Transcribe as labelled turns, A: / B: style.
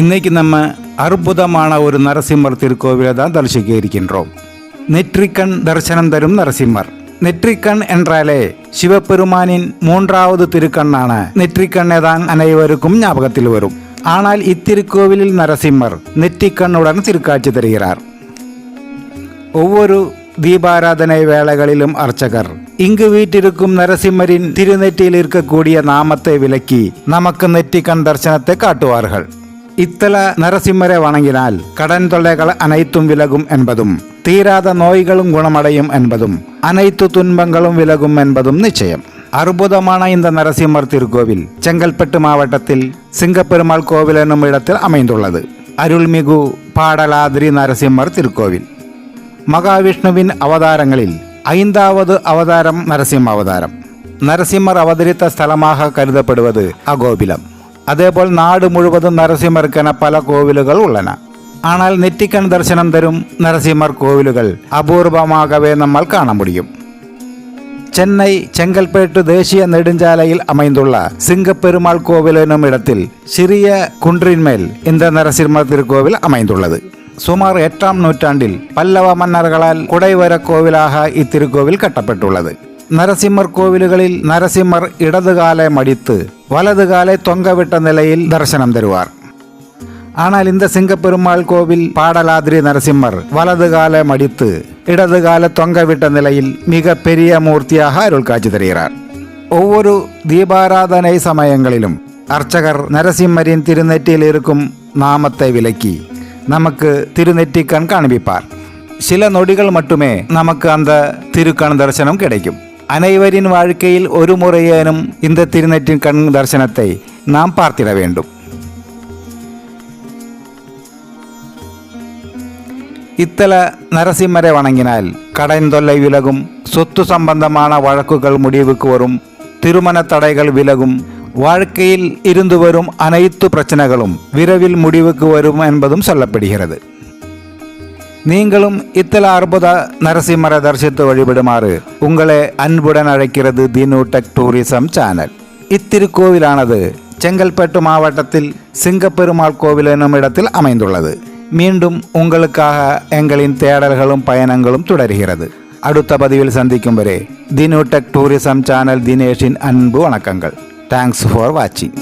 A: இன்னைக்கு நம்ம அற்புதமான ஒரு நரசிம்மர் திருக்கோவிலை தான் தரிசிக்க இருக்கின்றோம். நெற்றிக்கண் தரிசனம் தரும் நரசிம்மர். நெற்றிக்கண் என்றாலே சிவபெருமானின் மூன்றாவது திருக்கண்ணான நெற்றிக்கண்ணை தான் அனைவருக்கும் ஞாபகத்தில் வரும். ஆனால் இத்திருக்கோவிலில் நரசிம்மர் நெற்றிக்கண்ணுடன் திருக்காட்சி தருகிறார். ஒவ்வொரு தீபாராதனை வேளைகளிலும் அர்ச்சகர் இங்கு வீட்டிருக்கும் நரசிம்மரின் திருநெற்றியில் இருக்கக்கூடிய நாமத்தை விலக்கி நமக்கு நெற்றிக்கண் தரிசனத்தை காட்டுவார்கள். இத்தல நரசிம்மரை வணங்கினால் கடன் தொல்லைகள் அனைத்தும் விலகும் என்பதும் தீராத நோய்களும் குணமடையும் என்பதும் அனைத்து துன்பங்களும் விலகும் என்பதும் நிச்சயம். அற்புதமான இந்த நரசிம்மர் திருக்கோவில் செங்கல்பட்டு மாவட்டத்தில் சிங்கப்பெருமாள் கோவில் என்னும் இடத்தில் அமைந்துள்ளது. அருள்மிகு பாடலாதிரி நரசிம்மர் திருக்கோவில். மகாவிஷ்ணுவின் அவதாரங்களில் ஐந்தாவது அவதாரம் நரசிம்ம அவதாரம். நரசிம்மர் அவதரித்த ஸ்தலமாக கருதப்படுவது அகோபிலம். அதேபோல் நாடு முழுவதும் நரசிம்மருக்கென பல கோவில்கள் உள்ளன ஆனால் நெற்றிக்கண் தரிசனம் தரும் நரசிம்மர் கோவில்கள் அபூர்வமாகவே நம்மால் காண முடியும் சென்னை செங்கல்பேட்டு தேசிய நெடுஞ்சாலையில் அமைந்துள்ள சிங்கப்பெருமாள் கோவில் எனும் இடத்தில் சிறிய குன்றின் மேல் இந்த நரசிம்மர் திருக்கோவில் அமைந்துள்ளது சுமார் எட்டாம் நூற்றாண்டில் பல்லவ மன்னர்களால் குடைவர கோவிலாக இத்திருக்கோவில் கட்டப்பட்டுள்ளது நரசிம்மர் கோவில்களில் நரசிம்மர் இடது காலை மடித்து வலது காலை தொங்கவிட்ட நிலையில் தரிசனம் தருவார். ஆனால் இந்த சிங்கப்பெருமாள் கோவில் பாடலாதிரி நரசிம்மர் வலது காலை மடித்து இடது காலை தொங்கவிட்ட நிலையில் மிக பெரிய மூர்த்தியாக அருள் காட்சி தருகிறார். ஒவ்வொரு தீபாராதனை சமயங்களிலும் அர்ச்சகர் நரசிம்மரின் திருநெற்றியில் இருக்கும் நாமத்தை விலக்கி நமக்கு திருநெற்றிக்கண் காண்பிப்பார். சில நொடிகள் மட்டுமே நமக்கு அந்த திருக்கண் தரிசனம் கிடைக்கும். அனைவரின் வாழ்க்கையில் ஒரு முறையேனும் இந்த திருநெற்றின் கண் தரிசனத்தை நாம் பார்த்திட வேண்டும். இத்தல நரசிம்மரை வணங்கினால் கடன் தொல்லை விலகும் சொத்து சம்பந்தமான வழக்குகள் முடிவுக்கு வரும் திருமண தடைகள் விலகும் வாழ்க்கையில் இருந்து வரும் அனைத்து பிரச்சனைகளும் விரைவில் முடிவுக்கு வரும் என்பதும் சொல்லப்படுகிறது. நீங்களும் இத்தல அற்புத நரசிம்மர தரிசித்து வழிபடுமாறு உங்களை அன்புடன் அழைக்கிறது தினு டூரிசம் சேனல். இத்திருக்கோவிலானது செங்கல்பட்டு மாவட்டத்தில் சிங்கப்பெருமாள் கோவில் என்னும் இடத்தில் அமைந்துள்ளது. மீண்டும் உங்களுக்காக எங்களின் தேடல்களும் பயணங்களும் தொடர்கிறது. அடுத்த பதிவில் சந்திக்கும் வரை தினு டெக் டூரிசம் சேனல் தினேஷின் அன்பு வணக்கங்கள். தேங்க்ஸ் ஃபார் வாட்சிங்